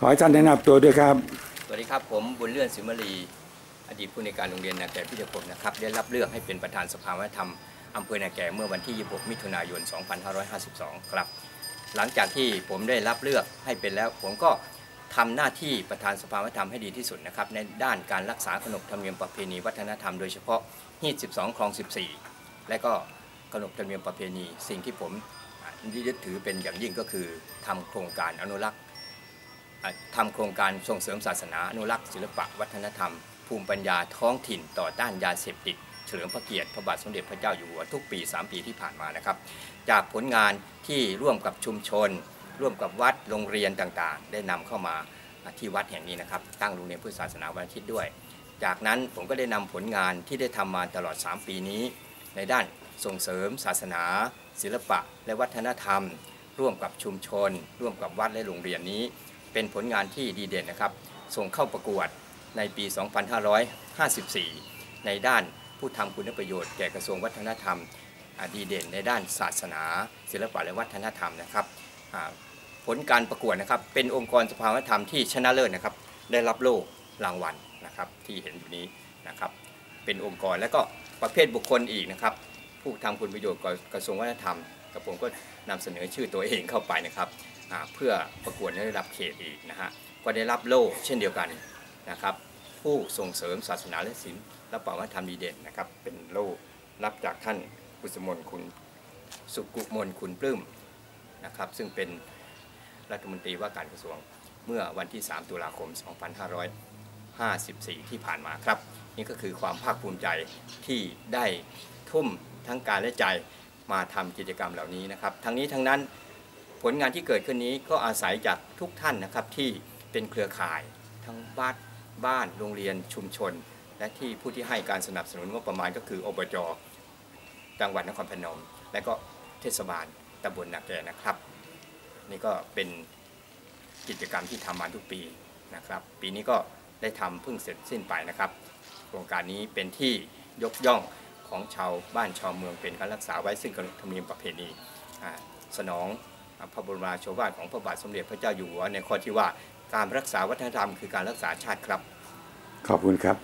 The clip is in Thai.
ขอให้ท่านแนะนำตัวด้วยครับ สวัสดีครับ ผมบุญเลื่อนสิมลี อดีตผู้ในการโรงเรียนนาแก่พิทยาคมนะครับ ได้รับเลือกให้เป็นประธานสภาวัฒนธรรมอำเภอนาแก่เมื่อวันที่ 26 มิถุนายน 2552 ครับ หลังจากที่ผมได้รับเลือกให้เป็นแล้ว ผมก็ทำหน้าที่ประธานสภาวัฒนธรรมให้ดีที่สุดนะครับ ในด้านการรักษาขนบธรรมเนียมประเพณีวัฒนธรรมโดยเฉพาะฮีด12 คลอง 14 และก็ขนบธรรมเนียมประเพณี สิ่งที่ผมยึดถือเป็นอย่างยิ่งก็คือทำโครงการอนุรักษ์ ทำโครงการส่งเสริมศาสนาอนุรักษ์ศิลปะวัฒนธรรม ภูมิปัญญาท้องถิ่นต่อต้านยาเสพติด เฉลิมพระเกียรติพระบาทสมเด็จพระเจ้าอยู่หัวทุกปี 3 ปีที่ผ่านมานะครับ จากผลงานที่ร่วมกับชุมชน ร่วมกับวัดโรงเรียนต่างๆ ได้นำเข้ามาที่วัดแห่งนี้นะครับ ตั้งโรงเรียนพุทธศาสนาวันอาทิตย์ด้วย จากนั้นผมก็ได้นำผลงานที่ได้ทำมาตลอด 3 ปีนี้ ในด้านส่งเสริมศาสนา ศิลปะ และวัฒนธรรม ร่วมกับชุมชน ร่วมกับวัดและโรงเรียนนี้ เป็นผลงานที่ดีเด่นนะครับ ส่งเข้าประกวดในปี 2554 ในด้านผู้ทำคุณประโยชน์แก่กระทรวงวัฒนธรรมดีเด่นในด้านศาสนา ศิลปะและวัฒนธรรมนะครับผลการประกวดนะครับ เป็นองค์กรสภาวัฒนธรรมที่ชนะเลิศนะครับ ได้รับโล่รางวัลนะครับที่เห็นอยู่นี้นะครับ เป็นองค์กรและก็ประเภทบุคคลอีกนะครับ ผู้ทำคุณประโยชน์กับกระทรวงวัฒนธรรมกับผมก็นำเสนอชื่อตัวเองเข้าไปนะครับ เพื่อประกวดในระดับเขตอีกนะฮะก็ได้รับโล่เช่นเดียวกันนะครับ ผู้ส่งเสริมศาสนาและศิลป์แล้วัฒนธรรมดีเด่นนะครับ เป็นโล่รับจากท่านกุศมลคุณสุกุมลคุณปลื้มนะครับ ซึ่งเป็นรัฐมนตรีว่าการกระทรวงเมื่อวันที่ 3 ตุลาคม 2554 ที่ผ่านมาครับ นี่ก็คือความภาคภูมิใจที่ได้ทุ่มทั้งกายและใจมาทำกิจกรรมเหล่านี้นะครับ ทั้งนี้ทั้งนั้น ผลงานที่เกิดขึ้นนี้ก็อาศัยจากทุกท่านนะครับที่เป็นเครือข่ายทั้งบ้านบ้านโรงเรียนชุมชน และที่ผู้ที่ให้การสนับสนุนงบประมาณก็คืออบจจังหวัดนครพนม และก็เทศบาลตำบลนาแกนะครับ นี่ก็เป็นกิจกรรมที่ทำมาทุกปีนะครับ ปีนี้ก็ได้ทำเพิ่งเสร็จสิ้นไปนะครับ โครงการนี้เป็นที่ยกย่องของชาวบ้านชาวเมืองเป็นการรักษาไว้ซึ่งขนบธรรมเนียมประเพณีสนอง พระบรมราโชวาทของพระบาทสมเด็จพระเจ้าอยู่หัวในข้อที่ว่าการรักษาวัฒนธรรมคือการรักษาชาติครับ ขอบคุณครับ